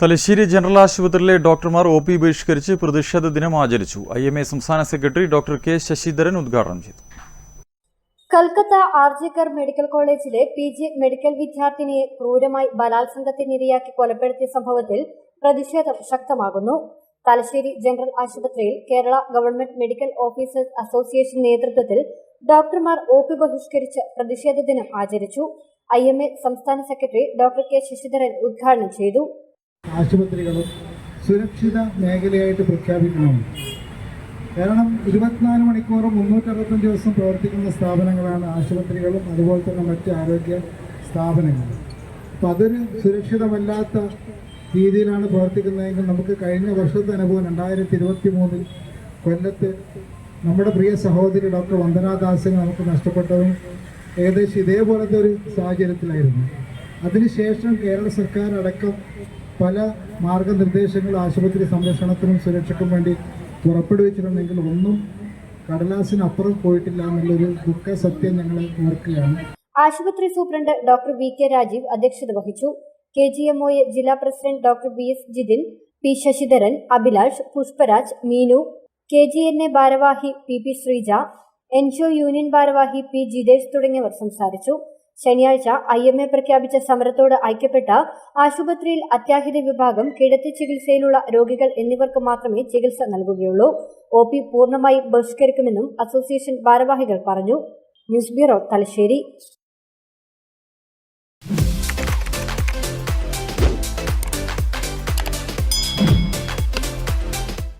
Thalassery general ആശുപത്രിയിലെ ഡോക്ടർമാർ O P ബഹിഷ്കരിച്ച് പ്രതിഷേധ ദിനം ആചരിച്ചു. ഐ എം എ സംസ്ഥാന സെക്രട്ടറി ഡോക്ടർ കെ ശശിധരൻ ഉദ്ഘാടനം ചെയ്തു. കൽക്കത്ത ആർജിക്കർ മെഡിക്കൽ കോളേജിലെ പി ജി മെഡിക്കൽ വിദ്യാർത്ഥിനിയെ ക്രൂരമായി ബലാത്സംഗത്തിനിരയാക്കി കൊലപ്പെടുത്തിയ സംഭവത്തിൽ പ്രതിഷേധം ശക്തമാകുന്നു. തലശ്ശേരി ജനറൽ ആശുപത്രിയിൽ Kerala government medical officers association നേതൃത്വത്തിൽ ഡോക്ടർമാർ ഒ പി ബഹിഷ്കരിച്ച് പ്രതിഷേധ ദിനം ആചരിച്ചു. ഐ എം എ സംസ്ഥാന സെക്രട്ടറി ഡോക്ടർ കെ ശശിധരൻ ഉദ്ഘാടനം ചെയ്തു. ആശുപത്രികളും സുരക്ഷിത മേഖലയായിട്ട് പ്രഖ്യാപിക്കണം. കാരണം ഇരുപത്തിനാല് മണിക്കൂറും മുന്നൂറ്ററുപത്തഞ്ച് ദിവസം പ്രവർത്തിക്കുന്ന സ്ഥാപനങ്ങളാണ് ആശുപത്രികളും അതുപോലെ തന്നെ മറ്റ് ആരോഗ്യ സ്ഥാപനങ്ങളും. അപ്പം അതൊരു സുരക്ഷിതമല്ലാത്ത രീതിയിലാണ് പ്രവർത്തിക്കുന്നതെങ്കിൽ നമുക്ക് കഴിഞ്ഞ വർഷത്തെ അനുഭവം രണ്ടായിരത്തി ഇരുപത്തി മൂന്നിൽ കൊല്ലത്ത് നമ്മുടെ പ്രിയ സഹോദരി ഡോക്ടർ വന്ദനാദാസിനെ നമുക്ക് നഷ്ടപ്പെട്ടതും ഏകദേശം ഇതേപോലത്തെ ഒരു സാഹചര്യത്തിലായിരുന്നു. അതിനുശേഷം കേരള സർക്കാർ അടക്കം പല മാർഗനിർദ്ദേശങ്ങൾ ആശുപത്രി സംരക്ഷണത്തിനും സുരക്ഷയ്ക്കും വേണ്ടി പുറപ്പെടുവിച്ചിട്ടുണ്ടെങ്കിൽ ഒന്നും കടലാസിനപ്പുറം പോയിട്ടില്ല എന്നുള്ളൊരു ദുഃഖ സത്യം ഞങ്ങൾ ഓർക്കുകയാണ്. ആശുപത്രി superintendent doctor V K Rajeev അധ്യക്ഷത വഹിച്ചു. K G M O A ജില്ലാ president doctor V S Jithin P Shashidharan Abhilash Pushparaj Meenu K G N A ഭാരവാഹി P P Sreeja N G O union ഭാരവാഹി P Jithesh തുടങ്ങിയവർ സംസാരിച്ചു. ശനിയാഴ്ച I M A പ്രഖ്യാപിച്ച സമരത്തോട് ഐക്യപ്പെട്ട ആശുപത്രിയിൽ അത്യാഹിത വിഭാഗം കിടത്തി ചികിത്സയിലുള്ള രോഗികൾ എന്നിവർക്ക് മാത്രമേ ചികിത്സ നൽകുകയുള്ളൂ. ഒ പി പൂർണമായും ബഹിഷ്കരിക്കുമെന്നും അസോസിയേഷൻ ഭാരവാഹികൾ പറഞ്ഞു. News bureau Thalassery.